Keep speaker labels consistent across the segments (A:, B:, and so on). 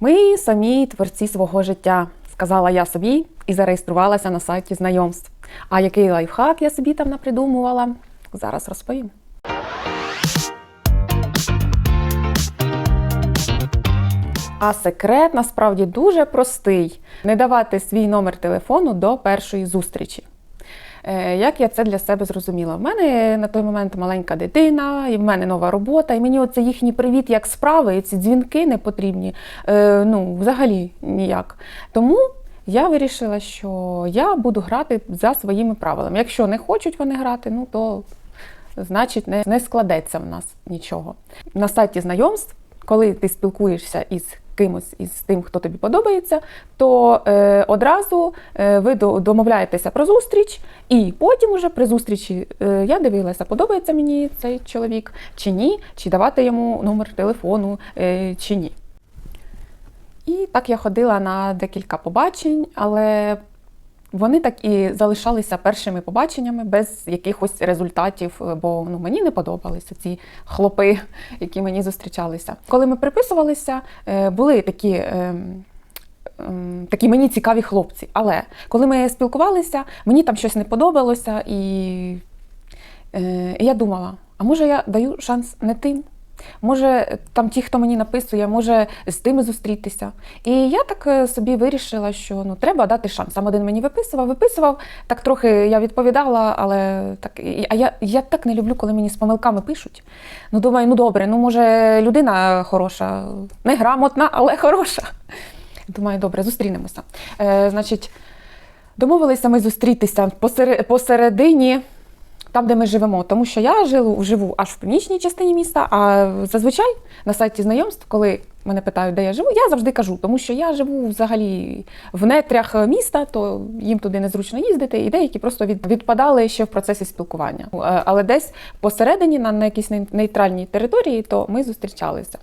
A: Ми самі творці свого життя, сказала я собі і зареєструвалася на сайті знайомств. А який лайфхак я собі там напридумувала, зараз розповім. А секрет насправді дуже простий: не давати свій номер телефону до першої зустрічі. Е, Як я це для себе зрозуміла? В мене на той момент маленька дитина, і в мене нова робота, і мені оце їхній привіт, як справи, і ці дзвінки не потрібні. Е, ну, взагалі ніяк. Тому я вирішила, що я буду грати за своїми правилами. Якщо не хочуть вони грати, ну то значить не, не складеться в нас нічого. На сайті знайомств, коли ти спілкуєшся із кимось із тим, хто тобі подобається, то е, одразу е, ви домовляєтеся про зустріч, і потім уже при зустрічі е, я дивилася, подобається мені цей чоловік чи ні, чи давати йому номер телефону е, чи ні. І так я ходила на декілька побачень, але вони так і залишалися першими побаченнями без якихось результатів, е, бо ну, мені не подобалися ці хлопи, які мені зустрічалися. Коли ми приписувалися, е, були такі. ем, ем, Такі мені цікаві хлопці. Але коли ми спілкувалися, мені там щось не подобалося, і, е, і я думала: а може я даю шанс не тим? Може, там ті, хто мені написує, може з тими зустрітися. І я так е, собі вирішила, що ну треба дати шанс. Сам один мені виписував, виписував. Так трохи я відповідала, але так. А я, я так не люблю, коли мені з помилками пишуть. Ну думаю, ну добре, ну може людина хороша, неграмотна, але хороша. Думаю, добре, зустрінемося. Е, значить, домовилися ми зустрітися посередині там, де ми живемо, тому що я живу, живу аж в північній частині міста. А зазвичай на сайті знайомств, коли мене питають, де я живу, я завжди кажу, тому що я живу взагалі в нетрях міста, то їм туди незручно їздити, і деякі просто від, відпадали ще в процесі спілкування. Е, Але десь посередині, на, на якійсь нейтральній території, то ми зустрічалися.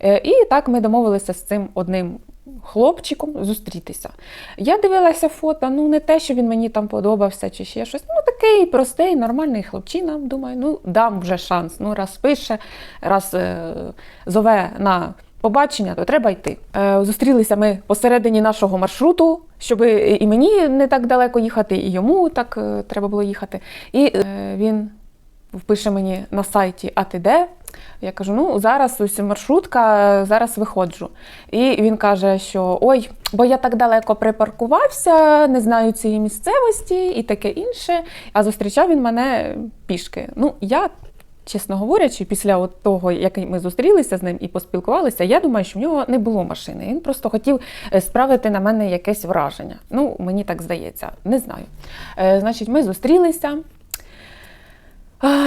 A: Е, І так ми домовилися з цим одним хлопчиком зустрітися. Я дивилася фото, ну не те, що він мені там подобався чи ще щось. Ну такий простий, нормальний хлопчина. Думаю, ну дам вже шанс. Ну, раз пише, раз е, зове на побачення, то треба йти. Е, зустрілися ми посередині нашого маршруту, щоб і мені не так далеко їхати, і йому так е, треба було їхати. І е, він впише мені на сайті «А ти де?». Я кажу: ну зараз ось маршрутка, зараз виходжу. І він каже, що ой, бо я так далеко припаркувався, не знаю цієї місцевості і таке інше. А зустрічав він мене пішки. Ну, я. Чесно говорячи, після от того, як ми зустрілися з ним і поспілкувалися, я думаю, що в нього не було машини. Він просто хотів е, справити на мене якесь враження. Ну, мені так здається, не знаю. Е, значить, ми зустрілися.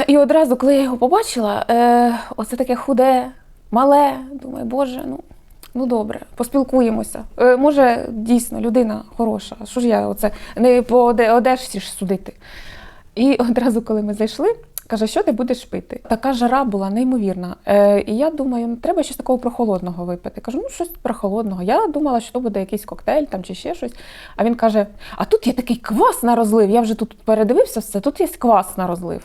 A: І одразу, коли я його побачила, е, оце таке худе, мале. Думаю, боже, ну, ну добре, поспілкуємося. Е, може, дійсно, людина хороша. Що ж я оце не по оде- одежці ж судити. І одразу, коли ми зайшли, каже, що ти будеш пити? Така жара була неймовірна. Е, і я думаю, ну, треба щось такого прохолодного випити. Кажу, ну щось прохолодного. Я думала, що то буде якийсь коктейль там чи ще щось. А він каже: А тут є такий квас на розлив. Я вже тут передивився все, тут є квас на розлив.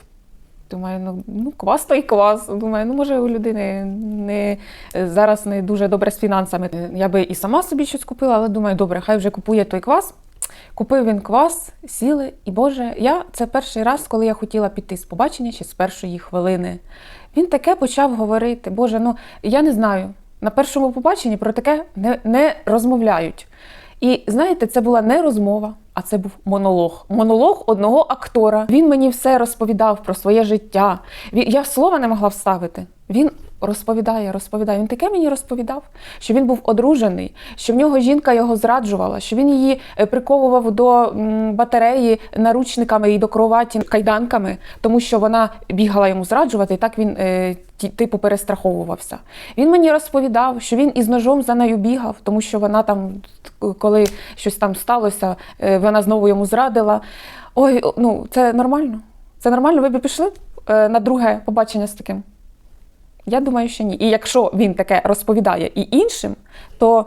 A: Думаю, ну, ну квас то й квас. Думаю, ну може у людини не зараз не дуже добре з фінансами. Я би і сама собі щось купила, але думаю, добре, хай вже купує той квас. Купив він квас, сіли, і Боже, я це перший раз, коли я хотіла піти з побачення чи з першої хвилини. Він таке почав говорити. Боже, ну я не знаю. На першому побаченні про таке не, не розмовляють. І знаєте, це була не розмова, а це був монолог. Монолог одного актора. Він мені все розповідав про своє життя. Я слова не могла вставити. Він розповідає, розповідає. Він таке мені розповідав, що він був одружений, що в нього жінка його зраджувала, що він її е, приковував до батареї наручниками і до кроваті кайданками, тому що вона бігала йому зраджувати, і так він е, типу перестраховувався. Він мені розповідав, що він із ножом за нею бігав, тому що вона там, коли щось там сталося, е, вона знову йому зрадила. Ой, ну це нормально. Це нормально. Ви б пішли е, на друге побачення з таким? Я думаю, що ні. І якщо він таке розповідає і іншим, то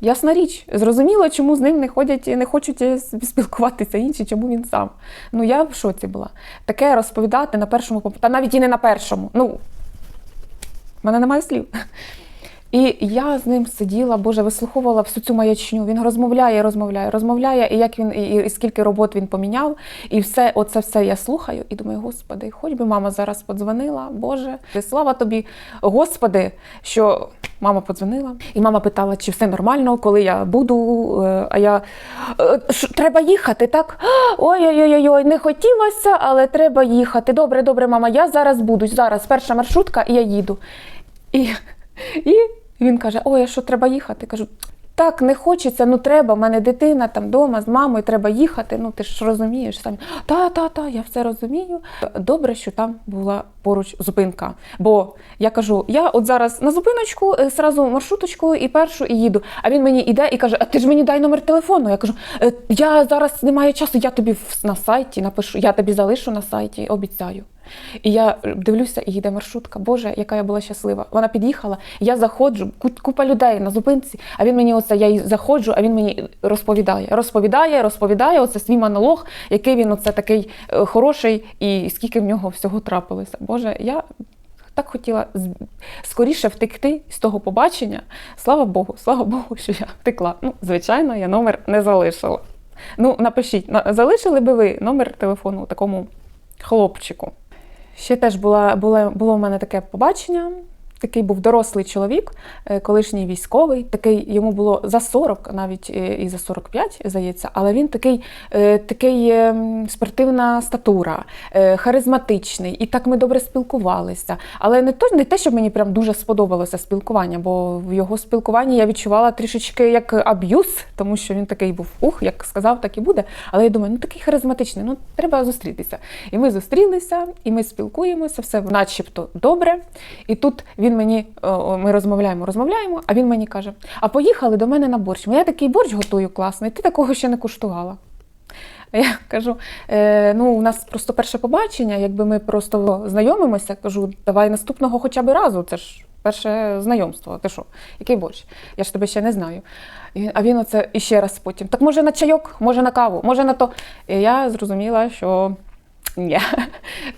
A: ясна річ, зрозуміло, чому з ним не ходять і не хочуть е, спілкуватися інші, чому він сам. Ну я в шоці була. Таке розповідати на першому та навіть і не на першому. Ну, в мене немає слів. І я з ним сиділа, Боже, вислуховувала всю цю маячню. Він розмовляє, розмовляє, розмовляє, і як він і, і скільки робот він поміняв, і все, оце все я слухаю. І думаю, господи, хоч би мама зараз подзвонила, Боже, слава тобі, Господи, що мама подзвонила, і мама питала, чи все нормально, коли я буду. Е, А я «Е, треба їхати, так? Ой-ой-ой, ой не хотілося, але треба їхати. Добре, добре, мама, я зараз буду. Зараз перша маршрутка, і я їду. І, і він каже: Ой, а що треба їхати? Кажу, так, не хочеться, ну треба, в мене дитина там вдома з мамою, треба їхати. Ну ти ж розумієш самі. Та, та, та, я все розумію. Добре, що там була поруч зупинка. Бо я кажу, я от зараз на зупиночку, е, зразу маршруточку і першу і їду. А він мені йде і каже: А ти ж мені дай номер телефону. Я кажу, «Е, я зараз не маю часу, я тобі на сайті напишу, я тобі залишу на сайті, обіцяю. І я дивлюся, і їде маршрутка. Боже, яка я була щаслива. Вона під'їхала, я заходжу, купа людей на зупинці, а він мені оце, я й заходжу, а він мені розповідає, розповідає, розповідає оце свій монолог, який він оце такий е, хороший, і скільки в нього всього трапилося. Боже, я так хотіла скоріше втекти з того побачення. Слава Богу, слава Богу, що я втекла. Ну, звичайно, я номер не залишила. Ну, напишіть, залишили би ви номер телефону такому хлопчику? Ще теж була, була, було в мене таке побачення. Такий був дорослий чоловік, е, колишній військовий. Такий йому було за 40, навіть е, і за 45, здається, але він такий, е, такий спортивна статура, харизматичний, і так ми добре спілкувалися. Але не то не те, щоб мені прям дуже сподобалося спілкування, бо в його спілкуванні я відчувала трішечки як аб'юз, тому що він такий був ух, як сказав, так і буде. Але я думаю, ну такий харизматичний, ну треба зустрітися. І ми зустрілися, і ми спілкуємося, все начебто добре. І тут він мені, ми розмовляємо, розмовляємо, а він мені каже: А поїхали до мене на борщ. Я такий борщ готую класний, ти такого ще не куштувала. Я кажу, е, ну у нас просто перше побачення, якби ми просто знайомимося, кажу, давай наступного хоча б разу. Це ж перше знайомство. Ти що, який борщ? Я ж тебе ще не знаю. А він оце іще раз потім. Так може на чайок, може на каву, може на то. І я зрозуміла, що ні.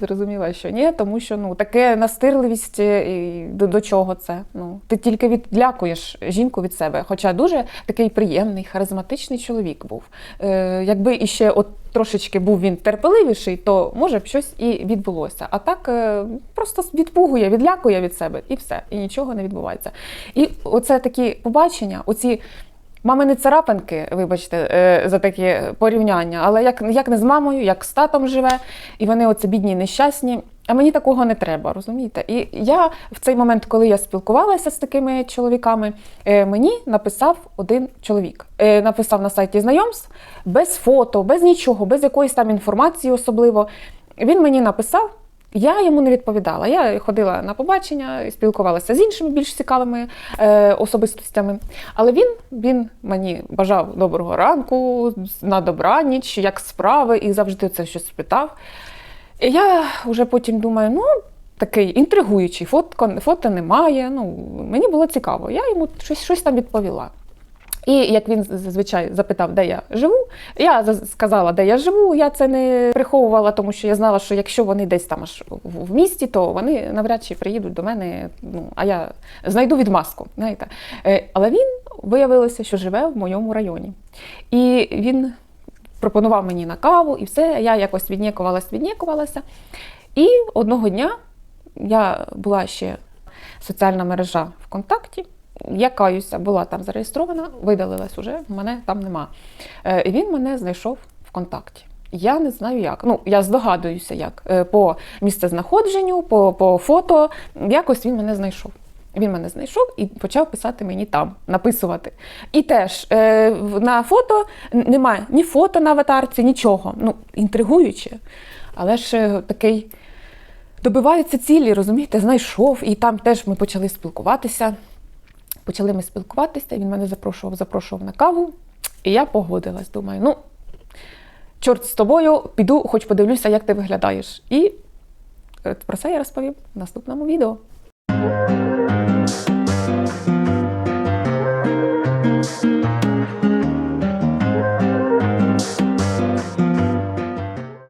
A: Зрозуміла, що ні, тому що ну таке настирливість е, до, до чого це? Ну ти тільки відлякуєш жінку від себе. Хоча дуже такий приємний, харизматичний чоловік був. Е, якби іще от трошечки був він терпеливіший, то може б щось і відбулося. А так е, просто відпугує, відлякує від себе і все, і нічого не відбувається. І оце такі побачення, оці. Мамини царапинки, вибачте, е, за такі порівняння, але як, як не з мамою, як з татом живе, і вони оце бідні, нещасні. А мені такого не треба, розумієте? І я в цей момент, коли я спілкувалася з такими чоловіками, е, мені написав один чоловік. Е, Написав на сайті знайомств без фото, без нічого, без якоїсь там інформації особливо. Він мені написав. Я йому не відповідала. Я ходила на побачення, спілкувалася з іншими більш цікавими е, особистостями. Але він, він мені бажав доброго ранку, на добраніч, як справи, і завжди це щось питав. І я вже потім думаю, ну. Такий інтригуючий, фотко, фото немає. Ну, мені було цікаво. Я йому щось, щось там відповіла. І як він зазвичай запитав, де я живу, я сказала, де я живу. Я це не приховувала, тому що я знала, що якщо вони десь там аж в місті, то вони навряд чи приїдуть до мене. Ну а я знайду відмазку. Знаєте. Е, Але він виявилося, що живе в моєму районі. І він пропонував мені на каву і все. Я якось віднікувалась, віднікувалася. І одного дня я була ще соціальна мережа ВКонтакті. Я каюся, була там зареєстрована, видалилась уже, мене там нема. Е, він мене знайшов ВКонтакті. Я не знаю як. Ну, я здогадуюся, як Е, по місцезнаходженню, по, по фото. Якось він мене знайшов. Він мене знайшов і почав писати мені там, написувати. І теж е, на фото немає ні фото на аватарці, нічого. Ну, інтригуюче. Але ж е, такий добивається цілі, розумієте, знайшов. І там теж ми почали спілкуватися. Почали ми спілкуватися, він мене запрошував, запрошував на каву, і я погодилась. Думаю, ну, чорт з тобою, піду, хоч подивлюся, як ти виглядаєш. І е, про це я розповім в наступному відео.